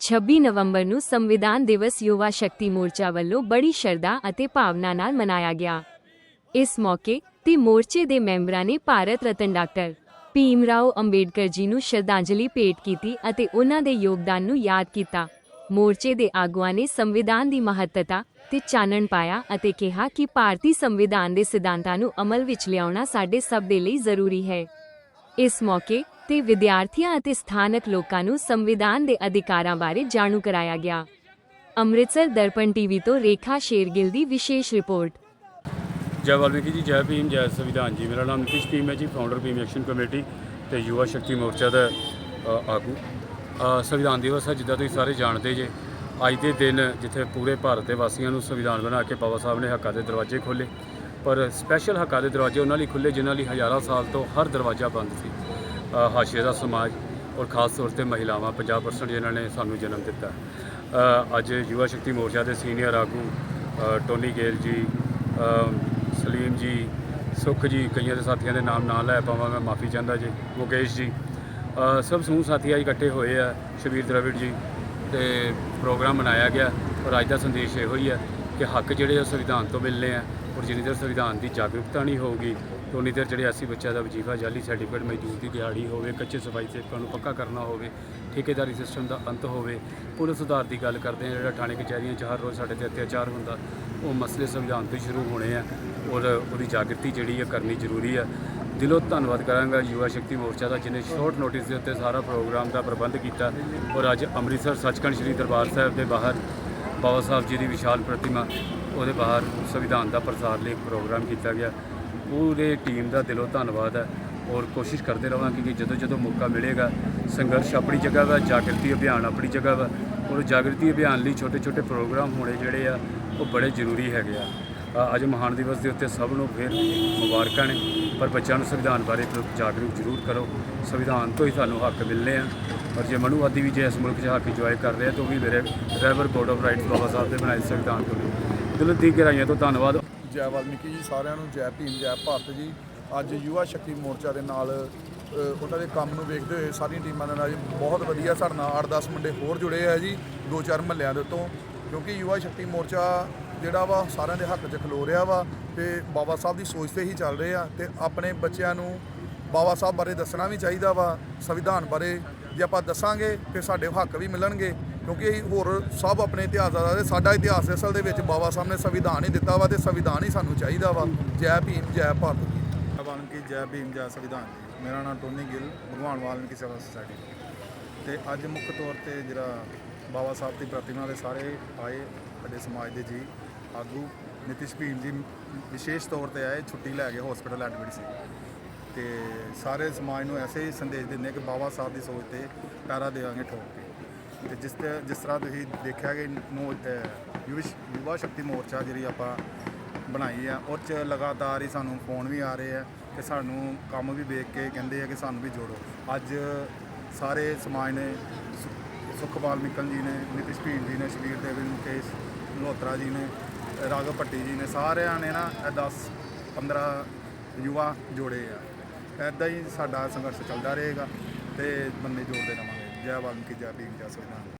26 ਨਵੰਬਰ ਨੂੰ ਸੰਵਿਧਾਨ ਦਿਵਸ ਯੁਵਾ ਸ਼ਕਤੀ ਮੋਰਚਾ ਵੱਲੋਂ ਬੜੀ ਸ਼ਰਧਾ ਅਤੇ ਭਾਵਨਾ ਨਾਲ ਮਨਾਇਆ ਗਿਆ। ਇਸ ਮੌਕੇ ਤੇ ਮੋਰਚੇ ਦੇ ਮੈਂਬਰਾਂ ਨੇ ਭਾਰਤ ਰਤਨ ਡਾਕਟਰ ਭੀਮ ਰਾਓ ਅੰਬੇਡਕਰ ਜੀ ਨੂੰ ਸ਼ਰਧਾਂਜਲੀ ਭੇਟ ਕੀਤੀ ਅਤੇ ਉਹਨਾਂ ਦੇ ਯੋਗਦਾਨ ਨੂੰ ਯਾਦ ਕੀਤਾ। ਮੋਰਚੇ ਦੇ ਆਗੂਆਂ ਨੇ ਸੰਵਿਧਾਨ ਦੀ ਮਹੱਤਤਾ ਤੇ ਚਾਨਣ ਪਾਇਆ ਅਤੇ ਕਿਹਾ ਕਿ ਭਾਰਤੀ ਸੰਵਿਧਾਨ ਦੇ ਸਿਧਾਂਤਾਂ ਨੂੰ ਅਮਲ ਵਿੱਚ ਲਿਆਉਣਾ ਸਾਡੇ ਸਭ ਦੇ ਲਈ ਜ਼ਰੂਰੀ ਹੈ। ਇਸ ਮੌਕੇ ਤੇ ਵਿਦਿਆਰਥੀਆਂ ਅਤੇ ਸਥਾਨਕ ਲੋਕਾਂ ਨੂੰ ਸੰਵਿਧਾਨ ਦੇ ਅਧਿਕਾਰਾਂ ਬਾਰੇ ਜਾਣੂ ਕਰਾਇਆ ਗਿਆ। ਅੰਮ੍ਰਿਤਸਰ ਦਰਪਣ ਟੀਵੀ ਤੋਂ ਰੇਖਾ ਸ਼ੇਰਗਿੱਲ ਦੀ ਵਿਸ਼ੇਸ਼ ਰਿਪੋਰਟ। ਜੈ ਵਾਲਮੀਕੀ ਜੀ, ਜੈ ਭੀਮ, ਜੈ ਸੰਵਿਧਾਨ ਜੀ। ਮੇਰਾ ਨਾਮ ਨਿਤਿਸ਼ ਭੀਮ ਹੈ ਜੀ ਫਾਊਂਡਰ ਭੀਮ ਐਕਸ਼ਨ ਕਮੇਟੀ ਤੇ ਯੁਵਾ ਸ਼ਕਤੀ ਮੋਰਚਾ ਦਾ ਆਗੂ। ਸੰਵਿਧਾਨ ਦਿਵਸ ਹੈ, ਜਿੱਦਾਂ ਤੁਸੀਂ ਸਾਰੇ ਜਾਣਦੇ ਜੇ। ਅੱਜ ਦੇ ਦਿਨ ਜਿੱਥੇ ਪੂਰੇ ਭਾਰਤ ਦੇ ਵਾਸੀਆਂ ਨੂੰ ਸੰਵਿਧਾਨ ਬਣਾ ਕੇ ਬਾਬਾ ਸਾਹਿਬ ਨੇ ਹੱਕਾਂ ਦੇ ਦਰਵਾਜ਼ੇ ਖੋਲੇ ਪਰ ਸਪੈਸ਼ਲ ਹੱਕਾਂ ਦੇ ਦਰਵਾਜ਼ੇ ਉਹਨਾਂ ਲਈ ਖੁੱਲੇ ਜਿਨ੍ਹਾਂ ਲਈ ਹਜ਼ਾਰਾਂ ਸਾਲ ਤੋਂ ਹਰ ਦਰਵਾਜ਼ਾ ਬੰਦ ਸੀ। ਹਾਸ਼ੀਏ ਦਾ ਸਮਾਜ ਔਰ ਖਾਸ ਤੌਰ ਤੇ ਮਹਿਲਾਵਾਂ 50% ਜਿਨ੍ਹਾਂ ਨੇ ਸਾਨੂੰ ਜਨਮ ਦਿੱਤਾ। ਅੱਜ ਯੁਵਾ ਸ਼ਕਤੀ ਮੋਰਚਾ ਦੇ ਸੀਨੀਅਰ ਆਗੂ ਟੋਨੀ ਗੇਲ ਜੀ ਸਲੀਮ ਜੀ, ਸੁਖ ਜੀ, ਕਈਆਂ ਦੇ ਸਾਥੀਆਂ ਦੇ ਨਾਮ ਨਾ ਲੈ ਪਾਵਾਂ, ਮੈਂ ਮਾਫੀ ਚਾਹੁੰਦਾ ਜੀ, ਮੁਕੇਸ਼ ਜੀ। ਸਭ ਸਮੂਹ ਸਾਥੀ ਅੱਜ ਇਕੱਠੇ ਹੋਏ ਆ, ਸ਼ਬੀਰ ਦਰਵਿੜ ਜੀ, ਤੇ ਪ੍ਰੋਗਰਾਮ ਮਨਾਇਆ ਗਿਆ ਔਰ ਅੱਜ ਦਾ ਸੰਦੇਸ਼ ਇਹੋ ਹੀ ਹੈ ਕਿ ਹੱਕ ਜਿਹੜੇ ਆ ਸੰਵਿਧਾਨ ਤੋਂ ਮਿਲਨੇ ਆ ਔਰ ਜਿੰਨੀ ਦੇਰ ਸੰਵਿਧਾਨ ਦੀ ਜਾਗਰੂਕਤਾ ਨਹੀਂ ਹੋਊਗੀ ਤੇ ਉਨੀ ਦੇਰ ਜਿਹੜੇ ਅਸੀਂ ਬੱਚਿਆਂ ਦਾ ਵਜੀਫਾ ਜਾਲੀ ਸਰਟੀਫਿਕੇਟ ਮਜ਼ਦੂਰ ਦੀ ਦਿਹਾੜੀ ਹੋਵੇ, ਕੱਚੇ ਸਫ਼ਾਈ ਸੇਵਕਾਂ ਨੂੰ ਪੱਕਾ ਕਰਨਾ ਹੋਵੇ, ਠੇਕੇਦਾਰੀ ਸਿਸਟਮ ਦਾ ਅੰਤ ਹੋਵੇ, ਪੁਲਿਸ ਸੁਧਾਰ ਦੀ ਗੱਲ ਕਰਦੇ ਆ ਜਿਹੜਾ ਥਾਣੇ ਕਚਹਿਰੀਆਂ 'ਚ ਹਰ ਰੋਜ਼ ਸਾਡੇ ਤੇ ਅਤਿਆਚਾਰ ਹੁੰਦਾ, ਉਹ ਮਸਲੇ ਸੰਵਿਧਾਨ ਤੋਂ ਸ਼ੁਰੂ ਹੋਣੇ ਆ ਔਰ ਉਹਦੀ ਜਾਗਰਤੀ ਜਿਹੜੀ ਹੈ ਕਰਨੀ ਜ਼ਰੂਰੀ ਆ। ਦਿਲੋਂ ਧੰਨਵਾਦ ਕਰਾਂਗਾ ਯੁਵਾ ਸ਼ਕਤੀ ਮੋਰਚਾ ਦਾ ਜਿਹਨੇ ਸ਼ਾਰਟ ਨੋਟਿਸ ਦੇ ਉੱਤੇ ਸਾਰਾ ਪ੍ਰੋਗਰਾਮ ਦਾ ਪ੍ਰਬੰਧ ਕੀਤਾ ਔਰ ਅੱਜ ਅੰਮ੍ਰਿਤਸਰ ਸੱਚਖੰਡ ਸ੍ਰੀ ਦਰਬਾਰ ਸਾਹਿਬ ਦੇ ਬਾਹਰ ਬਾਬਾ ਸਾਹਿਬ ਜੀ ਦੀ ਵਿਸ਼ਾਲ ਪ੍ਰਤਿਮਾ, ਉਹਦੇ ਬਾਹਰ ਸੰਵਿਧਾਨ ਦਾ ਪ੍ਰਸਾਰ ਲਈ ਪ੍ਰੋਗਰਾਮ ਕੀਤਾ ਗਿਆ। ਪੂਰੇ ਟੀਮ ਦਾ ਦਿਲੋਂ ਧੰਨਵਾਦ ਹੈ ਔਰ ਕੋਸ਼ਿਸ਼ ਕਰਦੇ ਰਵਾਂਗੇ ਕਿ ਜਦੋਂ ਜਦੋਂ ਮੌਕਾ ਮਿਲੇਗਾ, ਸੰਘਰਸ਼ ਆਪਣੀ ਜਗ੍ਹਾ ਵਾ, ਜਾਗਰਤੀ ਅਭਿਆਨ ਆਪਣੀ ਜਗ੍ਹਾ ਵਾ, ਔਰ ਜਾਗਰਤੀ ਅਭਿਆਨ ਲਈ ਛੋਟੇ ਛੋਟੇ ਪ੍ਰੋਗਰਾਮ ਹੋਣੇ ਜਿਹੜੇ ਆ, ਉਹ ਬੜੇ ਜ਼ਰੂਰੀ ਹੈਗੇ ਆ। ਅੱਜ ਮਹਾਨ ਦਿਵਸ ਦੇ ਉੱਤੇ ਸਭ ਨੂੰ ਫਿਰ ਮੁਬਾਰਕਾਂ ਨੇ, ਪਰ ਬੱਚਿਆਂ ਨੂੰ ਸੰਵਿਧਾਨ ਬਾਰੇ ਜਾਗਰੂਕ ਜ਼ਰੂਰ ਕਰੋ। ਸੰਵਿਧਾਨ ਤੋਂ ਹੀ ਸਾਨੂੰ ਹੱਕ ਮਿਲਨੇ ਆ। ਔਰ ਜੇ ਮਨੂਵਾਦੀ ਵੀ ਜੇ ਇਸ ਮੁਲਕ 'ਚ ਹੱਕ ਇੰਜੋਏ ਕਰ ਰਹੇ, ਤਾਂ ਉਹ ਵੀ ਮੇਰੇ driver code of rights Baba Sahib ਦੇ ਬਣਾਏ ਸੰਵਿਧਾਨ ਤੋਂ। ਨੇ ਦਿਲੋਂ ਦੀ ਗਹਿਰਾਈਆਂ ਤੋਂ ਧੰਨਵਾਦ। ਜੈ ਵਾਲਮੀਕੀ ਜੀ ਸਾਰਿਆਂ ਨੂੰ, ਜੈ ਭੀਮ, ਜੈ ਭਾਰਤ ਜੀ। ਅੱਜ ਯੁਵਾ ਸ਼ਕਤੀ ਮੋਰਚਾ ਦੇ ਨਾਲ ਉਹਨਾਂ ਦੇ ਕੰਮ ਨੂੰ ਵੇਖਦੇ ਹੋਏ ਸਾਰੀਆਂ ਟੀਮਾਂ ਦੇ ਨਾਲ ਬਹੁਤ ਵਧੀਆ ਸਾਡੇ ਨਾਲ 8-10 ਮੁੰਡੇ ਹੋਰ ਜੁੜੇ ਆ ਜੀ, ਦੋ ਚਾਰ ਮਹੱਲਿਆਂ ਦੇ ਉੱਤੋਂ। ਕਿਉਂਕਿ ਯੁਵਾ ਸ਼ਕਤੀ ਮੋਰਚਾ ਜਿਹੜਾ ਵਾ, ਸਾਰਿਆਂ ਦੇ ਹੱਕ 'ਚ ਖਲੋ ਰਿਹਾ ਵਾ ਤੇ ਬਾਬਾ ਸਾਹਿਬ ਦੀ ਸੋਚ ਤੇ ਹੀ ਚੱਲ ਰਹੇ ਆ ਤੇ ਆਪਣੇ ਬੱਚਿਆਂ ਨੂੰ ਬਾਬਾ ਸਾਹਿਬ ਬਾਰੇ ਦੱਸਣਾ ਵੀ ਚਾਹੀਦਾ ਵਾ, ਸੰਵਿਧਾਨ ਬਾਰੇ। ਜੇ ਆਪਾਂ ਦੱਸਾਂਗੇ ਤੇ ਸਾਡੇ ਹੱਕ ਵੀ ਮਿਲਣਗੇ। ਕਿਉਂਕਿ ਅਸੀਂ ਹੋਰ ਸਭ ਆਪਣੇ ਇਤਿਹਾਸ ਦਾ ਦੱਸਦੇ ਸਾਡਾ ਇਤਿਹਾਸ ਅਸਲ ਦੇ ਵਿੱਚ ਬਾਬਾ ਸਾਹਿਬ ਨੇ ਸੰਵਿਧਾਨ ਹੀ ਦਿੱਤਾ ਵਾ ਤੇ ਸੰਵਿਧਾਨ ਹੀ ਸਾਨੂੰ ਚਾਹੀਦਾ ਵਾ। ਜੈ ਭੀਮ, ਜੈ ਭਾਰਤ ਜੀ ਵਾਲਮੀਕੀ ਜੈ ਭੀਮ, ਜੈ ਸੰਵਿਧਾਨ ਜੀ। ਮੇਰਾ ਨਾਮ ਟੋਨੀ ਗਿੱਲ, ਭਗਵਾਨ ਵਾਲਮੀਕੀ ਸੇਵਾ ਸੁਸਾਇਟੀ ਤੇ ਅੱਜ ਮੁੱਖ ਤੌਰ ਤੇ ਜਿਹੜਾ ਬਾਬਾ ਸਾਹਿਬ ਦੀ ਪ੍ਰਤਿਮਾ ਦੇ ਸਾਰੇ ਆਏ ਸਾਡੇ ਸਮਾਜ ਦੇ ਜੀ, ਆਗੂ ਨਿਤਿਸ਼ ਭੀਮ ਜੀ ਵਿਸ਼ੇਸ਼ ਤੌਰ ਤੇ ਆਏ, ਛੁੱਟੀ ਲੈ ਕੇ ਹਸਪੀਟਲ ਐਡਮਿਟ ਸੀ। ਤੇ ਸਾਰੇ ਸਮਾਜ ਨੂੰ ਐਸੇ ਹੀ ਸੰਦੇਸ਼ ਦਿੰਦੇ ਕਿ ਬਾਬਾ ਸਾਹਿਬ ਦੀ ਸੋਚ ਤੇ ਪੈਰਾ ਦੇਵਾਂਗੇ ਠੋਕ ਕੇ। ਤੇ ਜਿਸ ਤੇ ਜਿਸ ਤਰ੍ਹਾਂ ਤੁਸੀਂ ਦੇਖਿਆ ਕਿ ਨੋ ਅਹ ਯੁਵ- ਯੁਵਾ ਸ਼ਕਤੀ ਮੋਰਚਾ ਜਿਹੜੀ ਆਪਾਂ ਬਣਾਈ ਆ ਉਹ 'ਚ ਲਗਾਤਾਰ ਹੀ ਸਾਨੂੰ ਫੋਨ ਵੀ ਆ ਰਹੇ ਆ ਕਿ ਸਾਨੂੰ ਕੰਮ ਵੀ ਵੇਖ ਕੇ ਕਹਿੰਦੇ ਆ ਕਿ ਸਾਨੂੰ ਵੀ ਜੋੜੋ। ਅੱਜ ਸਾਰੇ ਸਮਾਜ ਨੇ ਸੁ- ਸੁਖਪਾਲ ਮਿੱਕਲ ਜੀ ਨੇ, ਨਿਤਿਸ਼ ਭੀਮ ਜੀ ਨੇ, ਸ਼ਬੀਰ ਦੇਵੀ, ਮੁਕੇਸ਼ ਮਲਹੋਤਰਾ ਜੀ ਨੇ, ਰਾਘਵ ਭੱਟੀ ਜੀ ਨੇ, ਸਾਰਿਆਂ ਨੇ ਨਾ ਇਹ 10 15 ਯੁਵਾ ਜੋੜੇ ਆ। ਐਦਾਂ ਹੀ ਸਾਡਾ ਸੰਘਰਸ਼ ਚੱਲਦਾ ਰਹੇਗਾ ਤੇ ਬੰਦੇ ਜੋੜਦੇ ਰਵਾਂਗੇ। ਜੈ ਵਾਲਮੀਕੀ ਜੈ ਭੀਮ ਜੈ ਸੰਵਿਧਾਨ